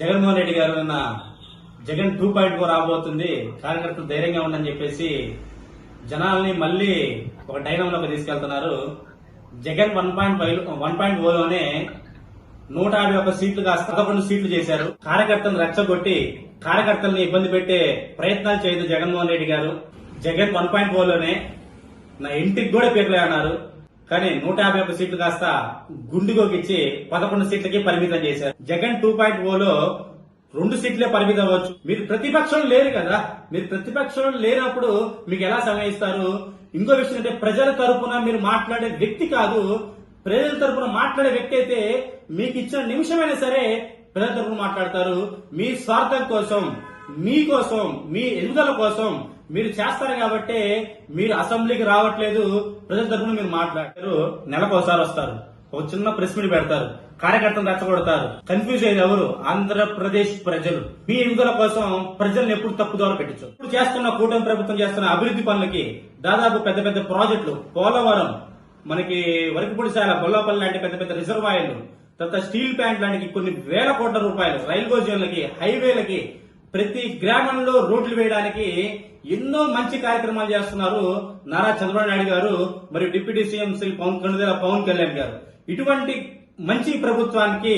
జగన్మోహన్ రెడ్డి గారు నిన్న Jagan two point four రాబోతుంది. కార్యకర్తలు ధైర్యంగా ఉండని చెప్పేసి జనాల్ని మళ్ళీ ఒక డైనంలోకి తీసుకెళ్తున్నారు. Jagan one point five one point ఓలోనే నూట యాభై ఒక్క సీట్లు కాస్త పదకొండు సీట్లు చేశారు. కార్యకర్తలను రెచ్చగొట్టి కార్యకర్తల్ని ఇబ్బంది పెట్టే ప్రయత్నాలు చేయదు జగన్మోహన్ రెడ్డి గారు. జగన్ వన్ పాయింట్ ఓలోనే నా ఇంటికి కూడా పేర్లే అన్నారు కానీ నూట యాభై ఒక్క సీట్లు కాస్త గుండుగోకిచ్చి పదకొండు సీట్లకి పరిమితం చేశారు. జగన్ టూ పాయింట్ ఓలో రెండు సీట్లే పరిమితం అవ్వచ్చు. మీరు ప్రతిపక్షం లేరు కదా. మీరు ప్రతిపక్షం లేనప్పుడు మీకు ఎలా సమయిస్తారు ఇంకో విషయం అంటే ప్రజల తరపున మీరు మాట్లాడే వ్యక్తి కాదు. ప్రజల తరపున మాట్లాడే వ్యక్తి అయితే మీకు ఇచ్చిన నిమిషమైనా సరే ప్రజల తరపున మాట్లాడతారు. మీ స్వార్థం కోసం మీ కోసం మీ ఎదుగుదల కోసం మీరు చేస్తారు కాబట్టి మీరు అసెంబ్లీకి రావట్లేదు. ప్రజల తరఫున మీరు మాట్లాడారు నెలకు ఒకసారి వస్తారు. ఒక చిన్న ప్రెస్ మీట్ పెడతారు. కార్యకర్తలు రెచ్చగొడతారు. కన్ఫ్యూజ్ అయ్యేది ఎవరు? ఆంధ్రప్రదేశ్ ప్రజలు. మీ ఎదుగుదల కోసం ప్రజల్ని ఎప్పుడు తప్పుదోవ పెట్టచ్చు ఇప్పుడు చేస్తున్న కూటమి ప్రభుత్వం చేస్తున్న అభివృద్ధి పనులకి దాదాపు పెద్ద పెద్ద ప్రాజెక్టులు. పోలవరం మనకి వరకుపూడిశాల గొల్లపల్లి లాంటి పెద్ద పెద్ద రిజర్వాయర్లు తర్వాత స్టీల్ ప్లాంట్ లాంటి కొన్ని వేల కోట్ల రూపాయలు రైల్వే జోన్లకి హైవేలకి ప్రతి గ్రామంలో రోడ్లు వేయడానికి ఎన్నో మంచి కార్యక్రమాలు చేస్తున్నారు నారా చంద్రబాబు నాయుడు గారు మరియు డిప్యూటీ సీఎం శ్రీ పవన్ కళ్యాణ్ పవన్ కళ్యాణ్ గారు. ఇటువంటి మంచి ప్రభుత్వానికి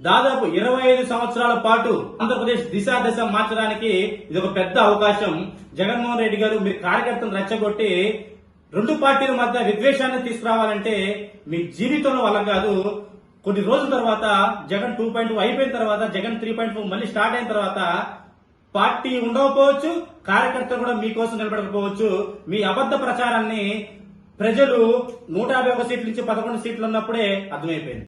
దాదాపు ఇరవై ఐదు సంవత్సరాల పాటు ఆంధ్రప్రదేశ్ దిశ దశ మార్చడానికి ఇది ఒక పెద్ద అవకాశం. జగన్మోహన్ రెడ్డి గారు మీరు కార్యకర్తను రెచ్చగొట్టి రెండు పార్టీల మధ్య విద్వేషాన్ని తీసుకురావాలంటే మీ జీవితంలో వల్ల కాదు. కొన్ని రోజుల తర్వాత జగన్ టూ పాయింట్ అయిపోయిన తర్వాత జగన్ త్రీ పాయింట్ మళ్ళీ స్టార్ట్ అయిన తర్వాత పార్టీ ఉండకపోవచ్చు కార్యకర్తలు కూడా మీకోసం నిలబడకపోవచ్చు. మీ అబద్ధ ప్రచారాన్ని ప్రజలు నూట యాభై ఒక సీట్ల నుంచి పదకొండు సీట్లు ఉన్నప్పుడే అర్థమైపోయింది.